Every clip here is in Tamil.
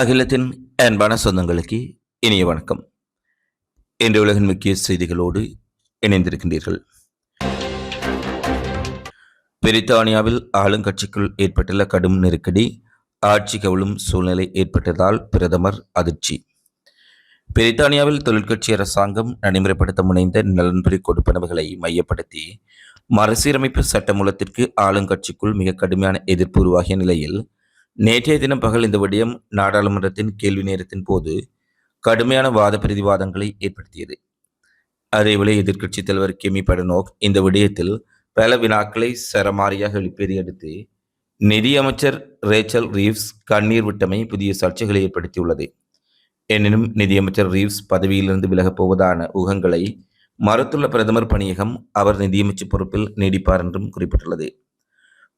அகிலத்தின் அன்பான சொந்தங்களுக்கு இனிய வணக்கம். இன்று உலகின் முக்கிய செய்திகளோடு இணைந்திருக்கின்றீர்கள். பிரித்தானியாவில் ஆளுங்கட்சிக்குள் ஏற்பட்டுள்ள கடும் நெருக்கடி ஆட்சி கவிழும் சூழ்நிலை ஏற்பட்டதால் பிரதமர் அதிர்ச்சி. பிரித்தானியாவில் தொழிற்கட்சி அரசாங்கம் நடைமுறைப்படுத்த முனைந்த நலன்புரி கொடுப்பனவுகளை மையப்படுத்தி மறுசீரமைப்பு சட்டமூலத்திற்கு ஆளுங்கட்சிக்குள் மிக கடுமையான எதிர்ப்பு உருவாகிய நிலையில் நேற்றைய தினம் பகல் இந்த விடயம் நாடாளுமன்றத்தின் கேள்வி நேரத்தின் போது கடுமையான வாத பிரதிவாதங்களை ஏற்படுத்தியது. அதேவேளை எதிர்க்கட்சித் தலைவர் கெமி படனோக் இந்த விடயத்தில் பல வினாக்களை சரமாரியாக எழுப்பியதை அடுத்து நிதியமைச்சர் ரேச்சல் ரீவ்ஸ் கண்ணீர் விட்டமை புதிய சர்ச்சைகளை ஏற்படுத்தியுள்ளது. எனினும் நிதியமைச்சர் ரீவ்ஸ் பதவியிலிருந்து விலகப் போவதான ஊகங்களை மறுத்துள்ள பிரதமர் பணியகம் அவர் நிதியமைச்சர் பொறுப்பில் நீடிப்பார் என்றும் குறிப்பிட்டுள்ளது.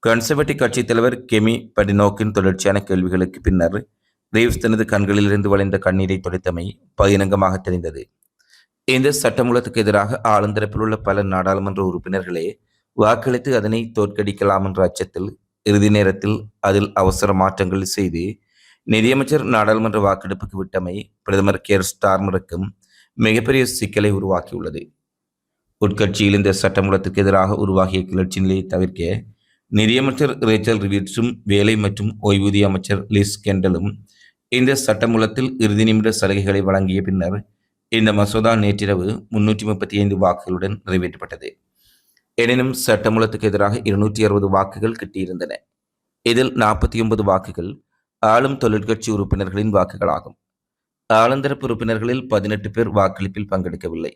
கன்சர்வேட்டிவ் கட்சித் தலைவர் கெமி படினோக்கின் தொடர்ச்சியான கேள்விகளுக்கு பின்னர் ரீவ்ஸ் தனது கண்களிலிருந்து வளைந்த கண்ணீரை துடைத்தமை பகிரங்கமாக தெரிந்தது. இந்த சட்டமூலத்துக்கு எதிராக ஆளுந்தரப்பில் உள்ள பல நாடாளுமன்ற உறுப்பினர்களே வாக்களித்து அதனை தோற்கடிக்கலாம் என்ற அச்சத்தில் இறுதி நேரத்தில் அதில் அவசர மாற்றங்கள் செய்து நிதியமைச்சர் நாடாளுமன்ற வாக்கெடுப்புக்கு விட்டமை பிரதமர் கேர் ஸ்டார்மருக்கும் மிகப்பெரிய சிக்கலை உருவாக்கியுள்ளது. உட்கட்சியில் இந்த சட்டமூலத்துக்கு எதிராக உருவாகிய கிளர்ச்சி நிலையை தவிர்க்க நிதியமைச்சர் ரேச்சல் ரிவிட்ஸும் வேலை மற்றும் ஓய்வூதிய அமைச்சர் லிஸ் கெண்டலும் இந்த சட்டமூலத்தில் இறுதி நிமிட சலுகைகளை வழங்கிய பின்னர் இந்த மசோதா நேற்றிரவு முன்னூற்றி முப்பத்தி ஐந்து வாக்குகளுடன் நிறைவேற்றப்பட்டது. எனினும் சட்டமூலத்துக்கு எதிராக இருநூற்றி அறுபது வாக்குகள் கிட்டியிருந்தன. இதில் நாற்பத்தி ஒன்பது வாக்குகள் ஆளும் தொழிற்கட்சி உறுப்பினர்களின் வாக்குகளாகும். ஆளுந்தரப்பு உறுப்பினர்களில் பதினெட்டு பேர் வாக்களிப்பில் பங்கெடுக்கவில்லை.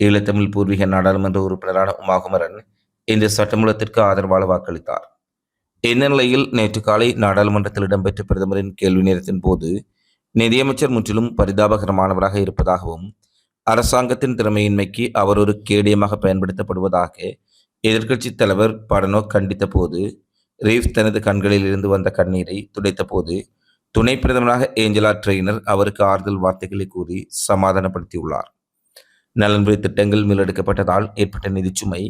ஈழத்தமிழ் பூர்வீக நாடாளுமன்ற உறுப்பினரான உமாகுமரன் இந்த சட்டமூலத்திற்கு ஆதரவாக வாக்களித்தார். இந்த நிலையில் நேற்று காலை நாடாளுமன்றத்தில் இடம்பெற்ற பிரதமரின் கேள்வி நேரத்தின் போது நிதியமைச்சர் முற்றிலும் பரிதாபகரமானவராக இருப்பதாகவும் அரசாங்கத்தின் திறமையின்மைக்கு அவர் ஒரு கேடியமாக பயன்படுத்தப்படுவதாக எதிர்க்கட்சித் தலைவர் படனோ கண்டித்த போது ரீஃப் தனது கண்களில் இருந்து வந்த கண்ணீரை துடைத்த போது துணை பிரதமராக ஏஞ்சலா ட்ரெய்னர் அவருக்கு ஆறுதல் வார்த்தைகளை கூறி சமாதானப்படுத்தியுள்ளார். நலன்புரி திட்டங்கள் மீளெடுக்கப்பட்டதால் ஏற்பட்ட நிதிச்சுமை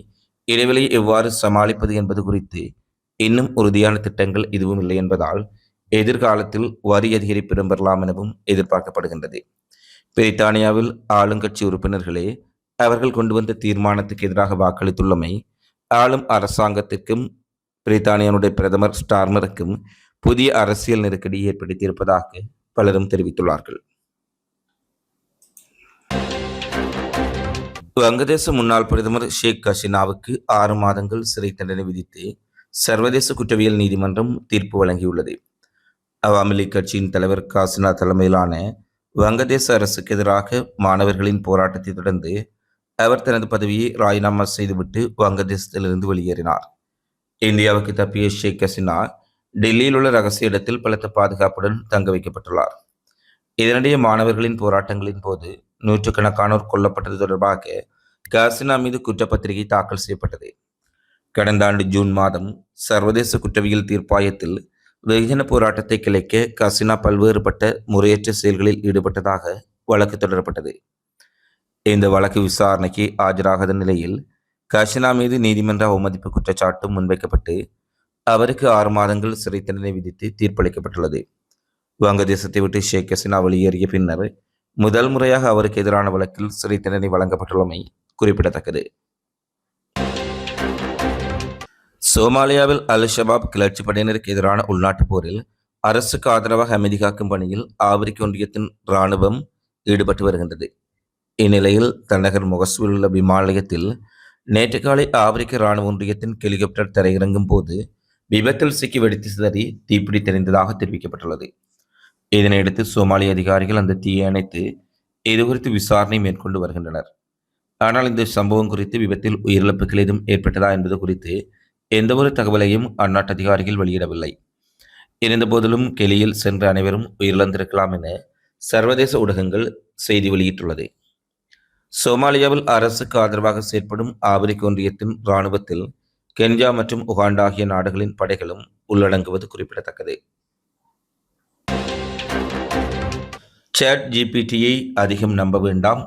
இடைவெளியை எவ்வாறு சமாளிப்பது என்பது குறித்து இன்னும் உறுதியான திட்டங்கள் எதுவும் இல்லை என்பதால் எதிர்காலத்தில் வரி அதிகரிப்பு இடம்பெறலாம் எனவும் எதிர்பார்க்கப்படுகின்றது. பிரித்தானியாவில் ஆளுங்கட்சி உறுப்பினர்களே அவர்கள் கொண்டு வந்த தீர்மானத்துக்கு எதிராக வாக்களித்துள்ளமை ஆளும் அரசாங்கத்திற்கும் பிரித்தானியாவுடைய பிரதமர் ஸ்டார்மருக்கும் புதிய அரசியல் நெருக்கடி ஏற்படுத்தியிருப்பதாக பலரும் தெரிவித்துள்ளார்கள். வங்கதேச முன்னாள் பிரதமர் ஷேக் ஹசீனாவுக்கு ஆறு மாதங்கள் சிறை தண்டனை விதித்து சர்வதேச குற்றவியல் நீதிமன்றம் தீர்ப்பு வழங்கியுள்ளது. அவாமி லீக் கட்சியின் தலைவர் காசினா தலைமையிலான வங்கதேச அரசுக்கு எதிராக மாணவர்களின் போராட்டத்தை தொடர்ந்து அவர் தனது பதவியை ராஜினாமா செய்துவிட்டு வங்கதேசத்திலிருந்து வெளியேறினார். இந்தியாவுக்கு தப்பிய ஷேக் ஹசீனா டெல்லியில் உள்ள ரகசிய இடத்தில் பலத்த பாதுகாப்புடன் தங்க வைக்கப்பட்டுள்ளார். இதனிடையே மாணவர்களின் போராட்டங்களின் போது நூற்றுக்கணக்கானோர் கொல்லப்பட்டது தொடர்பாக காசினா மீது குற்றப்பத்திரிகை தாக்கல் செய்யப்பட்டது. கடந்த ஆண்டு ஜூன் மாதம் சர்வதேச குற்றவியல் தீர்ப்பாயத்தில் வெகுஜன போராட்டத்தை கிளைக்க கசினா பல்வேறுபட்ட முறையற்ற செயல்களில் ஈடுபட்டதாக வழக்கு தொடரப்பட்டது. இந்த வழக்கு விசாரணைக்கு ஆஜராகாத நிலையில் கசினா மீது நீதிமன்ற அவமதிப்பு குற்றச்சாட்டும் முன்வைக்கப்பட்டு அவருக்கு ஆறு மாதங்கள் சிறை தண்டனை விதித்து தீர்ப்பளிக்கப்பட்டுள்ளது. வங்கதேசத்தை விட்டு ஷேக் ஹசினா வெளியேறிய பின்னர் முதல் முறையாக அவருக்கு எதிரான வழக்கில் சிறை தண்டனை வழங்கப்பட்டுள்ளமை குறிப்பிடத்தக்கது. சோமாலியாவில் அல் ஷபாப் கிளர்ச்சி படையினருக்கு எதிரான உள்நாட்டுப் போரில் அரசுக்கு ஆதரவாக அமைதி காக்கும் பணியில் ஆப்பிரிக்க ஒன்றியத்தின் இராணுவம் ஈடுபட்டு வருகின்றது. இந்நிலையில் தலைநகர் முகஸ்வில் உள்ள விமான நிலையத்தில் நேற்று காலை ஆப்பிரிக்க இராணுவ ஒன்றியத்தின் ஹெலிகாப்டர் தரையிறங்கும் போது விபத்தில் சிக்கி வெடித்து சிதறி தீப்பிடி தெரிந்ததாக தெரிவிக்கப்பட்டுள்ளது. இதனையடுத்து சோமாலிய அதிகாரிகள் அந்த தீயை அணைத்து இது குறித்து விசாரணை மேற்கொண்டு வருகின்றனர். ஆனால் இந்த சம்பவம் குறித்து விபத்தில் உயிரிழப்புகள் ஏதும் ஏற்பட்டதா என்பது குறித்து எந்தவொரு தகவலையும் அந்நாட்டு அதிகாரிகள் வெளியிடவில்லை. இருந்தபோதிலும் கெலியில் சென்ற அனைவரும் உயிரிழந்திருக்கலாம் என சர்வதேச ஊடகங்கள் செய்தி வெளியிட்டுள்ளது. சோமாலியாவில் அரசுக்கு ஆதரவாக செயற்படும் ஆப்பிரிக்க ஒன்றியத்தின் இராணுவத்தில் கென்யா மற்றும் உகாண்டா ஆகிய நாடுகளின் படைகளும் உள்ளடங்குவது குறிப்பிடத்தக்கது. சேட் ஜிபிடியை அதிகம் நம்ப வேண்டாம்.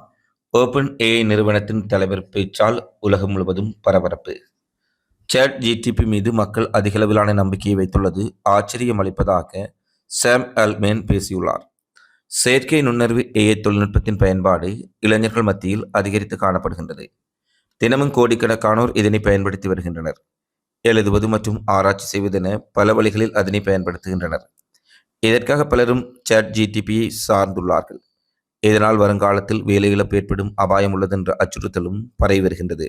ஓபன் ஏஐ நிறுவனத்தின் தலைவர் பேச்சால் உலகம் முழுவதும் பரபரப்பு. சேட் ஜிடிபி மீது மக்கள் அதிகளவிலான நம்பிக்கையை வைத்துள்ளது. ஆச்சரியம் அளிப்பதாக சாம் அல்மேன் பேசியுள்ளார். செயற்கை நுண்ணறிவு ஏஐ தொழில்நுட்பத்தின் பயன்பாடு இளைஞர்கள் மத்தியில் அதிகரித்து காணப்படுகின்றது. தினமும் கோடிக்கணக்கானோர் இதனை பயன்படுத்தி வருகின்றனர். எழுதுவது மற்றும் ஆராய்ச்சி செய்வதென பல வழிகளில் அதனை பயன்படுத்துகின்றனர். இதற்காக பலரும் சேட் ஜிடிபியை சார்ந்துள்ளார்கள். இதனால் வருங்காலத்தில் வேலை இழப்பு ஏற்படும் அபாயம் உள்ளதென்ற அச்சுறுத்தலும் பரவி வருகின்றது.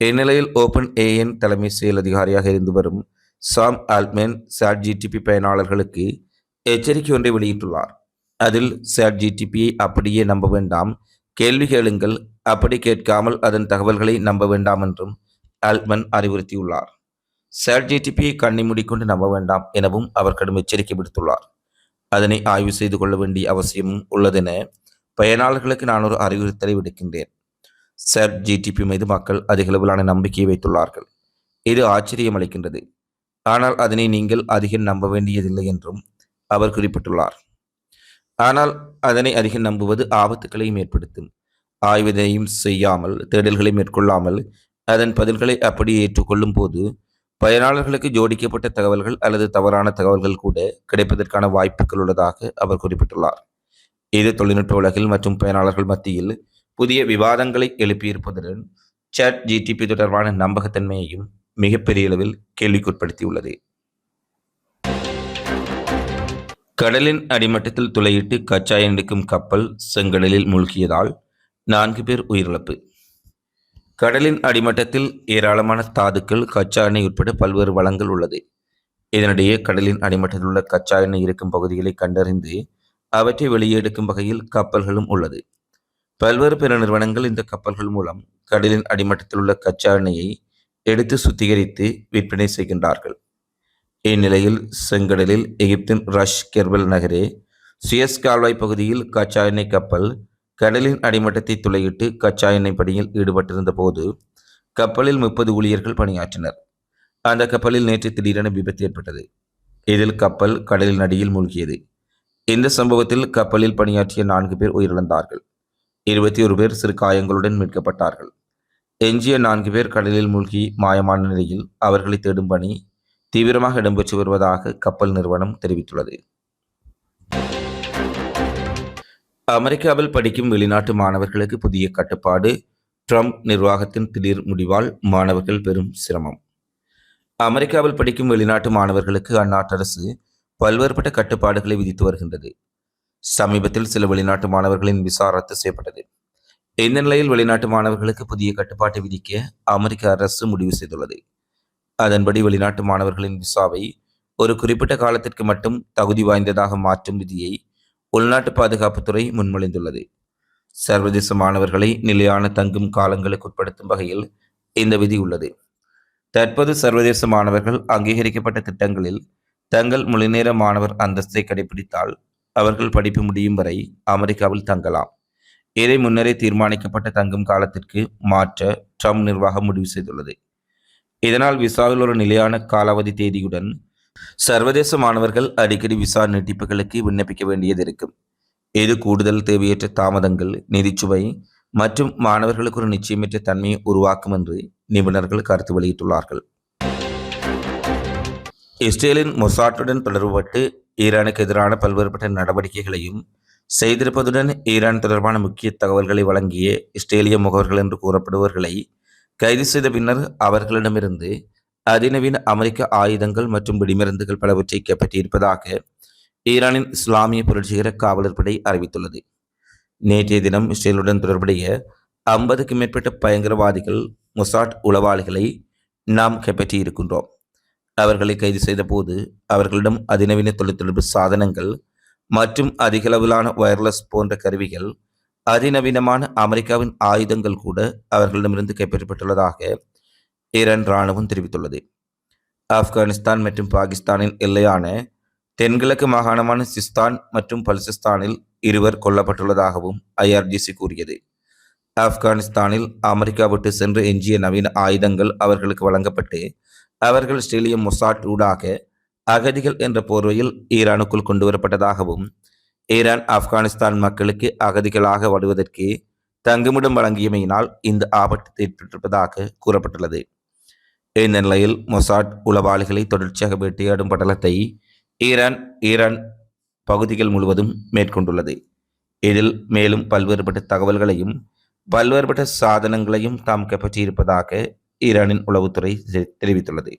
இந்நிலையில் ஓபன் ஏஎன் தலைமை செயல் அதிகாரியாக இருந்து வரும் சாம் ஆல்ட்மேன் சேட் ஜிடிபி பயனாளர்களுக்கு எச்சரிக்கை ஒன்றை வெளியிட்டுள்ளார். அதில் சேட் ஜிடிபியை அப்படியே நம்ப வேண்டாம் கேள்வி கேளுங்கள் அப்படி கேட்காமல் அதன் தகவல்களை நம்ப வேண்டாம் என்றும் ஆல்ட்மன் அறிவுறுத்தியுள்ளார். சாட் ஜிடிபியை கண்ணி மூடிக்கொண்டு நம்ப வேண்டாம் எனவும் அவர் கடும் எச்சரிக்கை விடுத்துள்ளார். அதனை ஆய்வு செய்து கொள்ள வேண்டிய அவசியமும் உள்ளதென பயனாளர்களுக்கு நான் ஒரு அறிவுறுத்தலை விடுக்கின்றேன். சாட் ஜிடிபி மீது மக்கள் அதிகளவிலான நம்பிக்கையை வைத்துள்ளார்கள். இது ஆச்சரியம் அளிக்கின்றது. ஆனால் அதனை நீங்கள் அதிகம் நம்ப வேண்டியதில்லை என்றும் அவர் குறிப்பிட்டுள்ளார். ஆனால் அதனை அதிகம் நம்புவது ஆபத்துக்களையும் ஏற்படுத்தும். ஆய்வதையும் செய்யாமல் தேடல்களை மேற்கொள்ளாமல் அதன் பதில்களை அப்படியே ஏற்றுக்கொள்ளும் போது பயனாளர்களுக்கு ஜோடிக்கப்பட்ட தகவல்கள் அல்லது தவறான தகவல்கள் கூட கிடைப்பதற்கான வாய்ப்புகள் உள்ளதாக அவர் குறிப்பிட்டுள்ளார். இது தொழில்நுட்ப உலகில் மற்றும் பயனாளர்கள் மத்தியில் புதிய விவாதங்களை எழுப்பியிருப்பதுடன் சாட் ஜிடிபி தொடர்பான நம்பகத்தன்மையையும் மிகப்பெரிய அளவில் கேள்விக்குட்படுத்தியுள்ளது. கடலின் அடிமட்டத்தில் துளையிட்டு கச்சா எடுக்கும் கப்பல் செங்கடலில் மூழ்கியதால் நான்கு பேர் உயிரிழப்பு. கடலின் அடிமட்டத்தில் ஏராளமான தாதுக்கள் கச்சா எண்ணெய் உட்பட பல்வேறு வளங்கள் உள்ளது. இதனிடையே கடலின் அடிமட்டத்தில் உள்ள கச்சா எண்ணெய் இருக்கும் பகுதிகளை கண்டறிந்து அவற்றை வெளியே எடுக்கும் வகையில் கப்பல்களும் உள்ளது. பல்வேறு பிற நிறுவனங்கள் இந்த கப்பல்கள் மூலம் கடலின் அடிமட்டத்தில் உள்ள கச்சா எண்ணெயை எடுத்து சுத்திகரித்து விற்பனை செய்கின்றார்கள். இந்நிலையில் செங்கடலில் எகிப்தின் ரஷ் கெர்பல் நகரே சுயஸ் கால்வாய் பகுதியில் கச்சா எண்ணெய் கப்பல் கடலின் அடிமட்டத்தை துளையிட்டு கச்சா எண்ணெய் பணியில் ஈடுபட்டிருந்த போது கப்பலில் முப்பது ஊழியர்கள் பணியாற்றினர். அந்த கப்பலில் நேற்று திடீரென விபத்து ஏற்பட்டது. இதில் கப்பல் கடலின் அடியில் மூழ்கியது. இந்த சம்பவத்தில் கப்பலில் பணியாற்றிய நான்கு பேர் உயிரிழந்தார்கள். இருபத்தி ஒரு பேர் சிறு காயங்களுடன் மீட்கப்பட்டார்கள். எஞ்சிய நான்கு பேர் கடலில் மூழ்கி மாயமான நிலையில் அவர்களை தேடும் பணி தீவிரமாக இடம்பெற்று வருவதாக கப்பல் நிறுவனம் தெரிவித்துள்ளது. அமெரிக்காவில் படிக்கும் வெளிநாட்டு மாணவர்களுக்கு புதிய கட்டுப்பாடு. ட்ரம்ப் நிர்வாகத்தின் திடீர் முடிவால் மாணவர்கள் பெரும் சிரமம். அமெரிக்காவில் படிக்கும் வெளிநாட்டு மாணவர்களுக்கு அந்நாட்டு அரசு பல்வேறுபட்ட கட்டுப்பாடுகளை விதித்து வருகின்றது. சமீபத்தில் சில வெளிநாட்டு மாணவர்களின் விசா ரத்து செய்யப்பட்டது. இந்த நிலையில் வெளிநாட்டு மாணவர்களுக்கு புதிய கட்டுப்பாட்டை விதிக்க அமெரிக்க அரசு முடிவு செய்துள்ளது. அதன்படி வெளிநாட்டு மாணவர்களின் விசாவை ஒரு குறிப்பிட்ட காலத்திற்கு மட்டும் தகுதி வாய்ந்ததாக மாற்றும் விதியை உள்நாட்டு பாதுகாப்புத்துறை முன்மொழிந்துள்ளது. சர்வதேச மாணவர்களை நிலையான தங்கும் காலங்களுக்கு உட்படுத்தும் வகையில் இந்த விதி உள்ளது. தற்போது சர்வதேச மாணவர்கள் அங்கீகரிக்கப்பட்ட திட்டங்களில் தங்கள் முழுநேர மாணவர் அந்தஸ்தை கடைபிடித்தால் அவர்கள் படிப்பு முடியும் வரை அமெரிக்காவில் தங்கலாம். இதை முன்னரே தீர்மானிக்கப்பட்ட தங்கும் காலத்திற்கு மாற்ற ட்ரம்ப் நிர்வாகம் முடிவு செய்துள்ளது. இதனால் விசாவில் ஒரு நிலையான காலாவதி தேதியுடன் சர்வதேச மாணவர்கள் அடிக்கடி விசா நீட்டிப்புகளுக்கு விண்ணப்பிக்க வேண்டியது இருக்கும். இது கூடுதல் தேவையற்ற தாமதங்கள் நிதிச்சுவை மற்றும் மாணவர்களுக்கு ஒரு நிச்சயமற்ற தன்மையை உருவாக்கும் என்று நிபுணர்கள் கருத்து வெளியிட்டுள்ளார்கள். இஸ்ரேலின் மொசாட்டுடன் தொடர்புபட்டு ஈரானுக்கு எதிரான பல்வேறுபட்ட நடவடிக்கைகளையும் செய்திருப்பதுடன் ஈரான் தொடர்பான முக்கிய தகவல்களை வழங்கிய இஸ்ரேலிய முகவர்கள் என்று கூறப்படுபவர்களை கைது செய்த பின்னர் அவர்களிடமிருந்து அதிநவீன அமெரிக்க ஆயுதங்கள் மற்றும் வெடிமருந்துகள் பலவற்றை கைப்பற்றியிருப்பதாக ஈரானின் இஸ்லாமிய புரட்சிகர காவலர் படை அறிவித்துள்ளது. நேற்றைய தினம் இஸ்ரேலுடன் தொடர்புடைய ஐம்பதுக்கும் மேற்பட்ட பயங்கரவாதிகள் மொசாட் உளவாளிகளை நாம் கைப்பற்றியிருக்கின்றோம். அவர்களை கைது செய்தபோது அவர்களிடம் அதிநவீன தொலைத்தொடர்பு சாதனங்கள் மற்றும் அதிகளவிலான வயர்லெஸ் போன்ற கருவிகள் அதிநவீனமான அமெரிக்காவின் ஆயுதங்கள் கூட அவர்களிடமிருந்து கைப்பற்றப்பட்டுள்ளதாக ஈரான் இராணுவம் தெரிவித்துள்ளது. ஆப்கானிஸ்தான் மற்றும் பாகிஸ்தானின் எல்லையான தென்கிழக்கு மாகாணமான சிஸ்தான் மற்றும் பல்சிஸ்தானில் இருவர் கொல்லப்பட்டுள்ளதாகவும் ஐஆர்ஜிசி கூறியது. ஆப்கானிஸ்தானில் அமெரிக்கா விட்டு சென்று எஞ்சிய நவீன ஆயுதங்கள் அவர்களுக்கு வழங்கப்பட்டு அவர்கள் ஸ்டேலியம் மொசாட் ஊடாக அகதிகள் என்ற போர்வையில் ஈரானுக்குள் கொண்டுவரப்பட்டதாகவும் ஈரான் ஆப்கானிஸ்தான் மக்களுக்கு அகதிகளாக வருவதற்கு தங்குமிடம் வழங்கியமையினால் இந்த ஆபத்து ஏற்பட்டிருப்பதாக கூறப்பட்டுள்ளது. இந்த நிலையில் மொசாட் உளவாளிகளை தொடர்ச்சியாக வேட்டையாடும் படலத்தை ஈரான் ஈரான் பகுதிகள் முழுவதும் மேற்கொண்டுள்ளது. இதில் மேலும் பல்வேறுபட்ட தகவல்களையும் பல்வேறுபட்ட சாதனங்களையும் தாம் கைப்பற்றியிருப்பதாக ஈரானின் உளவுத்துறை தெ- தெரிவித்துள்ளது.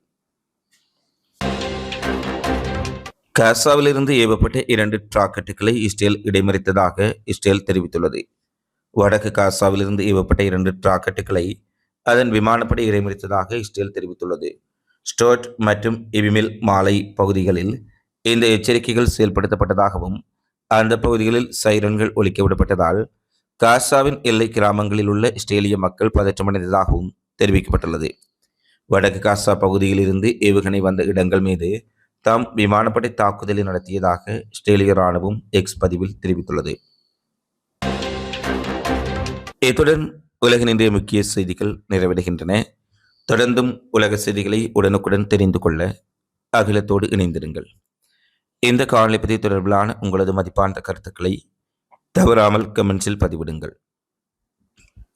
காசாவிலிருந்து ஏவப்பட்ட இரண்டு ராக்கெட்டுகளை இஸ்ரேல் இடைமறித்ததாக இஸ்ரேல் தெரிவித்துள்ளது. வடக்கு காசாவிலிருந்து ஏவப்பட்ட இரண்டு ராக்கெட்டுகளை அதன் விமானப்படை இடைமறித்ததாக இஸ்ரேல் தெரிவித்துள்ளது. ஸ்டோர்ட் மற்றும் இபிமில் மாலை பகுதிகளில் இந்த எச்சரிக்கைகள் செயல்படுத்தப்பட்டதாகவும் அந்த பகுதிகளில் சைரன்கள் ஒழிக்க விடப்பட்டதால் காசாவின் எல்லை கிராமங்களில் உள்ள இஸ்ரேலிய மக்கள் பதற்றமடைந்ததாகவும் தெரிவிக்கப்பட்டுள்ளது. வடக்கு காசா பகுதியில் இருந்து ஏவுகணை வந்த இடங்கள் மீது தாம் விமானப்படை தாக்குதலை நடத்தியதாக இஸ்ரேலிய ராணுவம் எக்ஸ் பதிவில் தெரிவித்துள்ளது. இத்துடன் உலகின் இன்றைய முக்கிய செய்திகள் நிறைவடைகின்றன. தொடர்ந்தும் உலக செய்திகளை உடனுக்குடன் தெரிந்து கொள்ள அகிலத்தோடு இணைந்திருங்கள். இந்த காணொலி பற்றி தொடர்பிலான உங்களது மதிப்பான கருத்துக்களை தவறாமல் கமெண்ட்ஸில் பதிவிடுங்கள்.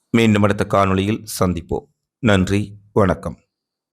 மீண்டும் அடுத்த காணொளியில் சந்திப்போம். நன்றி வணக்கம்.